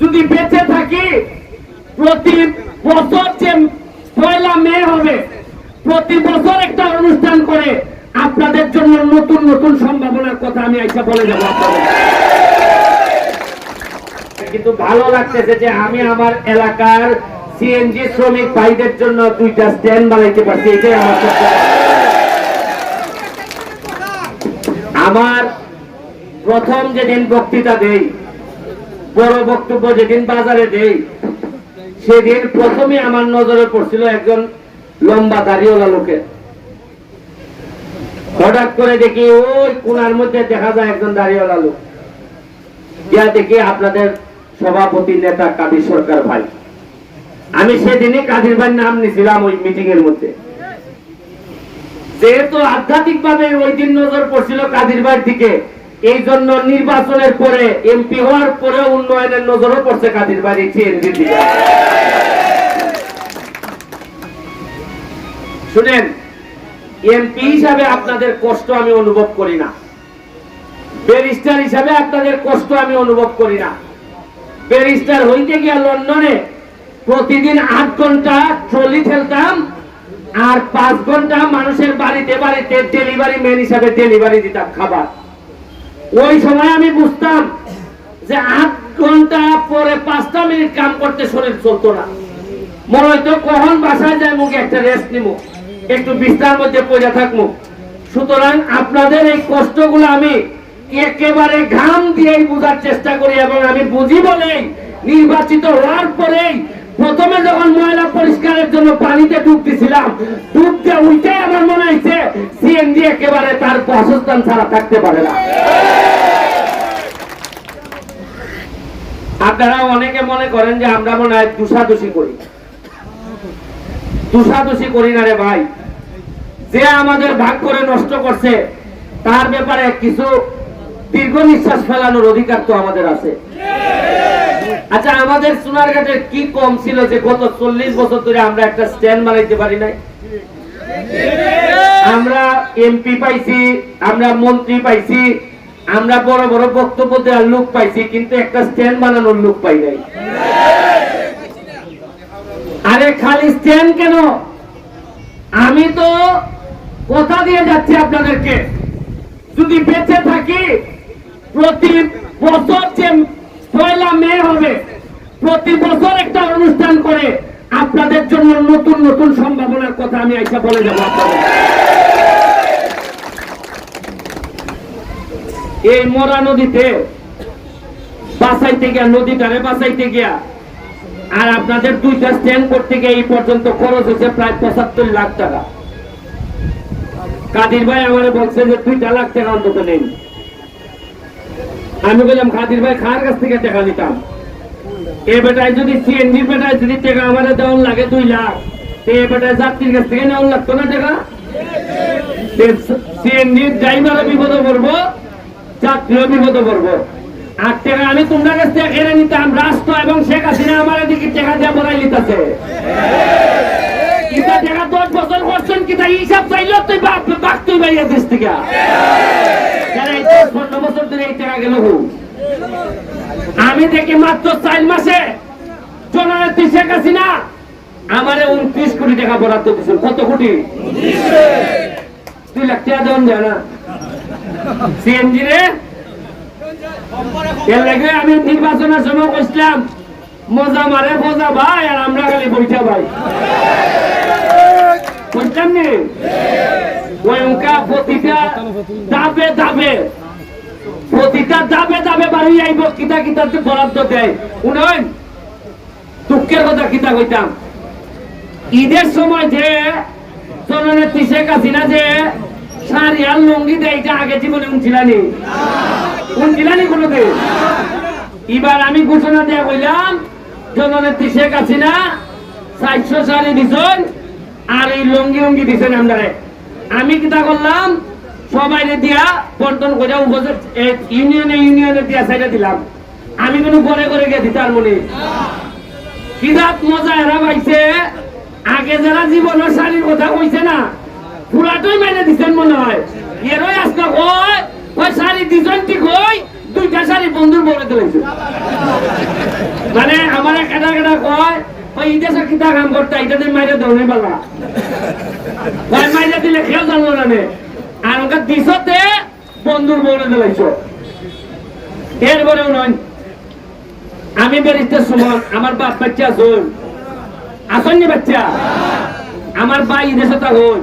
যদি বেঁচে থাকি প্রতি বছর যে পয়লা মে হবে, প্রতি বছর একটা অনুষ্ঠান করে আপনাদের জন্য নতুন নতুন সম্ভাবনার কথা আমি আইসা বলে যাব কিন্তু ভালো লাগতেছে যে আমি আমার এলাকার সিএনজি শ্রমিক ভাইদের জন্য দুইটা স্ট্যান্ড বানাইতে পারছি, এটাই আমার আমার প্রথম যেদিন বক্তৃতা দেই বড় বক্তব্য যেদিন বাজারে দেই, সেদিন প্রথমে আমার নজরে পড়ছিল একজন লম্বা দাড়িওয়ালা লোকের। হঠাৎ করে দেখি ওই কোনার মধ্যে দেখা যায় একজন দাড়িওয়ালা লোক। যা দেখি আপনাদের সভাপতি নেতা কাদির সরকার ভাই। আমি সেদিনই কাদির ভাই নাম নিছিলাম ওই মিটিং এর মধ্যে। যেহেতু আধ্যাত্মিক ভাবে ওই দিন নজর পড়ছিল কাদির ভাইয়ের দিকে এই জন্য নির্বাচনের পরে এমপি হওয়ার পরে উন্নয়নের নজরও পড়ছে কাদির ভাই সিএনজির শুনেন, এমপি হিসাবে আপনাদের কষ্ট আমি অনুভব করি না। ব্যারিস্টার হিসাবে আপনাদের কষ্ট আমি অনুভব করি না। ব্যারিস্টার হইতে গিয়া লন্ডনে প্রতিদিন আট ঘণ্টা ট্রলি ঠেলতাম আর পাঁচ ঘণ্টা মানুষের বাড়িতে বাড়িতে ডেলিভারি ম্যান হিসাবে ডেলিভারি দিতাম খাবার। ওই সময় আমি বুঝতাম যে আট ঘণ্টা পরে পাঁচটা মিনিট কাম করতে শরীর চলতো না। মনে হইতো কখন বাসায় যায় মুখে একটা রেস্ট নিব একটু বিস্তার মধ্যে পড়ে থাকব সুতরাং আপনাদের এই কষ্টগুলো আমি একেবারে ঘাম দিয়েই বোঝার চেষ্টা করি এবং আমি বুঝি বলেই, নির্বাচিত হওয়ার পরেই প্রথমে যখন ময়লা পরিষ্কারের জন্য পানিতে ডুব দিছিলাম, ডুব দিয়ে আমার মনে হয়েছে, সিএনজি একেবারে তার বাসস্থান ছাড়া থাকতে পারে না। আপনারা অনেকে মনে করেন যে আমরা মনে হয় দুষাদুষি করি। দুষাদুষি করি না রে ভাই। যে আমাদের ভাগ করে নষ্ট করছে, তার ব্যাপারে কিছু দীর্ঘ নিঃশ্বাস ফেলানোর অধিকার তো আমাদের আছে। আচ্ছা আমাদের সোনারঘাটের কি কম ছিল যে গত চল্লিশ বছর ধরে আমরা একটা স্ট্যান্ড বানাইতে পারি নাই? আমরা এমপি পাইছি, আমরা মন্ত্রী পাইছি, আমরা বড় বড় বক্তব্য দেওয়ার লোক পাইছি, কিন্তু একটা স্ট্যান্ড বানানোর লোক পাই নাই। আরে খালি স্ট্যান্ড কেন? আমি তো কথা দিয়ে যাচ্ছি আপনাদেরকে। যদি বেঁচে থাকি প্রতি বছর যে পয়লা মে হবে, প্রতি বছর একটা অনুষ্ঠান করে। আপনাদের জন্য নতুন নতুন সম্ভাবনার কথা আমি আইসা বলে যাব এই মরা নদীতে বাঁচাইতে গিয়া, নদীটারে বাঁচাইতে গিয়া, আর আপনাদের দুইটা স্ট্যান্ড করতে গিয়ে এই পর্যন্ত খরচ হচ্ছে প্রায় পঁচাত্তর লাখ টাকা। কাদির ভাই আমারে বলছে যে দুইটা লাখ টাকা অন্তত নেই আমি বললাম কাদির ভাই খার কাছ থেকে টাকা নিতাম? এ বেটায় যদি সিএনজি বেটায় যদি টাকা আমাদের দেওয়ার লাগে দুই লাখ এ বেটায় যাত্রীর কাছ থেকে লাগতো না টাকা? ড্রাইভারও বিপদে পড়ব যাত্রীও বিপদে পড়ব। আর টাকা আমি তোমরা কাছ থেকে এনে নিতাম, রাষ্ট্র এবং শেখ হাসিনা আমার এদিকে টাকা দিয়ে বড়াই নিতেছে কিতা টাকা দশ বছর থেকে। পনেরো বছর ধরে এই টাকা আমি দেখি মাত্র চার মাসে জননেত্রী শেখ হাসিনা, আমারে উনত্রিশ কোটি টাকা বরাদ্দ দিয়েছিল কত কোটি? তুই লাখ টাকা দেন জানা সিএনজি রে? আমি নির্বাচনের সময় কইছিলাম, মজা মারে, মজা ভাই, আর আমরা খালি বইটা ভাই। উনকা প্রতিটা দাবে দাবে। প্রতিটা দাবে দাবে বাড়ি আইব, কিতা কিতা বরাদ্দ দেয়। দুঃখের কথা কিতা কইতাম। ঈদের সময় যে জননেত্রী যে শাড়ি আর লুঙ্গি দেয়, এটা আগে জীবনে উনছিলানি উনছিলানি কোনোদিন? এবার আমি ঘোষণা দেয়া কইলাম, জননেত্রী শেখ হাসিনা চারশো শাড়ি দিছেন আর এই লুঙ্গি উঙ্গি দিছেন আমরা আমি কিতা করলাম সবাই দিয়া বন্টন করে উপজেলা ইউনিয়নে ইউনিয়নে দিয়া সাইডে দিলাম। আমি কোনো ঘরে ঘরে গিয়ে দিতার মনে কিরাত মজা এরা পাইছে? আগে যারা জীবনের শাড়ির কথা কইছে না পুরাটাই মাইনে দিচ্ছেন মনে হয়। এরই আজকে কয় ওই শাড়ি দিছেন ঠিক হই দুইটা শাড়ি বন্ধুর বলে দিলাইছে। মানে আমার কেটা কেটা কয় ওই ইটা কাম করতে মাইরে পালা ভাই, মাইরে দিলে খেয়াল জানলো না নে আর ওকে বন্ধুর বলে দিলাইছ এরপরেও নয়। আমি বেরিতে সুমন আমার বাপ বাচ্চা শুন আসেননি বাচ্চা। আমার ভাই দেশে তখন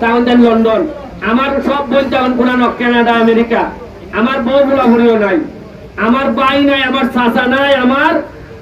তখন দেন লন্ডন আমার সব বোন তখন পুরানো কানাডা আমেরিকা আমার বউ বুড়াবুড়িও নাই। আমার ভাই নাই আমার চাচা নাই আমার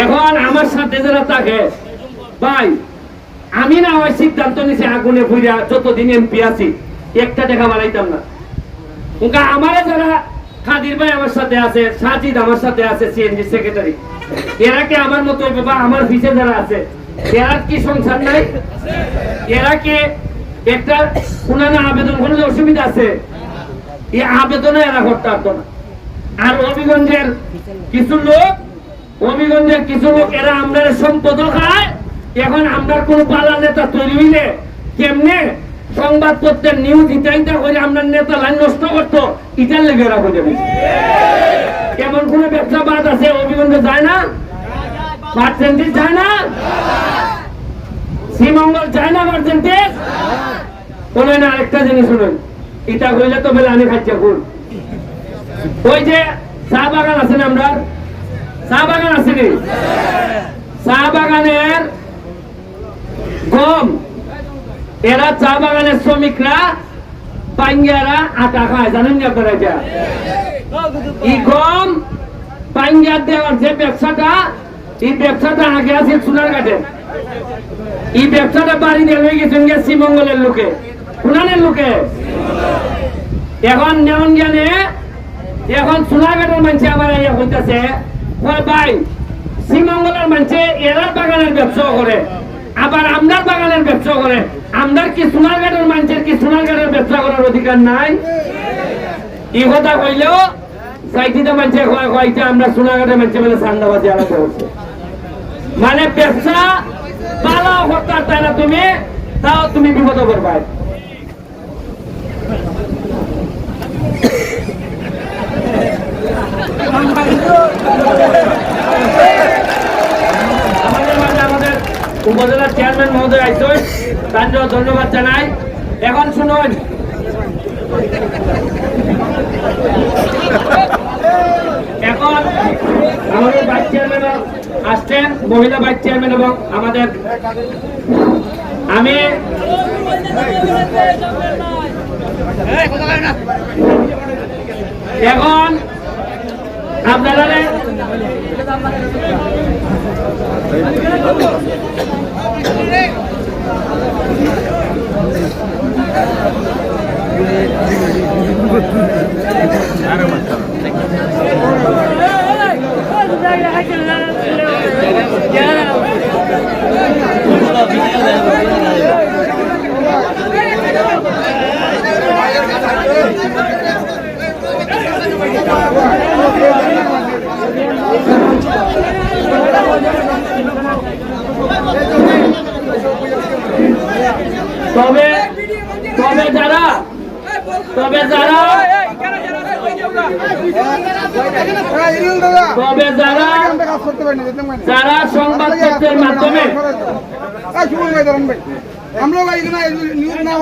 এখন আমার সাথে যারা থাকে, ভাই, আমি না ওই সিদ্ধান্ত নিছি আগুনে ফুইরা যতদিন এমপি আছি, একটা টাকা বাড়াইতাম না। ওকে আমারে যারা খাদির ভাই আমার সাথে আছে, সাজিদ আমার সাথে আছে সিএনজি সেক্রেটারি এরা কি আমার মতো বাবা আমার পিছে যারা আছে, এরা কি সংসার নাই? এরা কি একটা উনানা আবেদন করলে অসুবিধা আছে? এই আবেদনে এরা করতে পারতো না। আর অভিগঞ্জের কিছু লোক অভিগঞ্জের কিছু লোক, এরা আমরা সম্পদ খায়, এখন আমরা কোন পালা নেতা তৈরি হইলে কেমনে সংবাদপত্রের নিউজ ইত্যাদি করে আমরা নেতা লাইন নষ্ট করতো, ইটার লেগে এরা বুঝে এমন কোন ব্যবসা বাদ আছে, অভিগঞ্জে যায় না? পার্সেন্টেজ যায় না? শ্রীমঙ্গল যায় না পার্সেন্টেজ? শোনেন না, আরেকটা জিনিস শুনুন এটা হইলে তো বেলা আমি খাচ্ছি ওই যে চা বাগান আছে না আমরা চা আছে নি চা গম। এরা চা বাগানের শ্রমিকরা আটা খায়, জানেন আপনারা এটা? এই গম দেওয়ার যে ব্যবসাটা, এই ব্যবসাটা আগে আছে এই ব্যবসাটা বাড়ি দিয়ে লয়ে গেছেন শ্রীমঙ্গলের লোকে। কুনানের লোকে। এখন নেওয়ান জ্ঞানে এখন সোনারঘাটের মানুষ আমার ইয়ে হইতেছে। ভাই, শ্রীমঙ্গলের মানুষে এরার বাগানের ব্যবসা করে, আবার আমদার বাগানের ব্যবসা করে। আমদার কি সোনারঘাটের মানুষের কি সোনারঘাটের ব্যবসা করার অধিকার নাই? এই কথা কইলেও সাইটিতে মানুষে কয় কয়টা আমরা সোনারঘাটের মানুষে বলে সান্দাবাজি আলাদা করছে। মানে ব্যবসা ভালো না তুমি? তাও তুমি বিপদ করবা আমাদের মাঝে আমাদের উপজেলার চেয়ারম্যান মহোদয় আইসই তার জন্য ধন্যবাদ জানাই। এখন শুনুন। এখন আমাদের ভাইস চেয়ারম্যান আসছেন, মহিলা ভাইস চেয়ারম্যান এবং আমাদের আমি এখন আপনারা তবে যারা তবে যারা যারা সংবাদপত্রের মাধ্যমে আমরা নিউজ না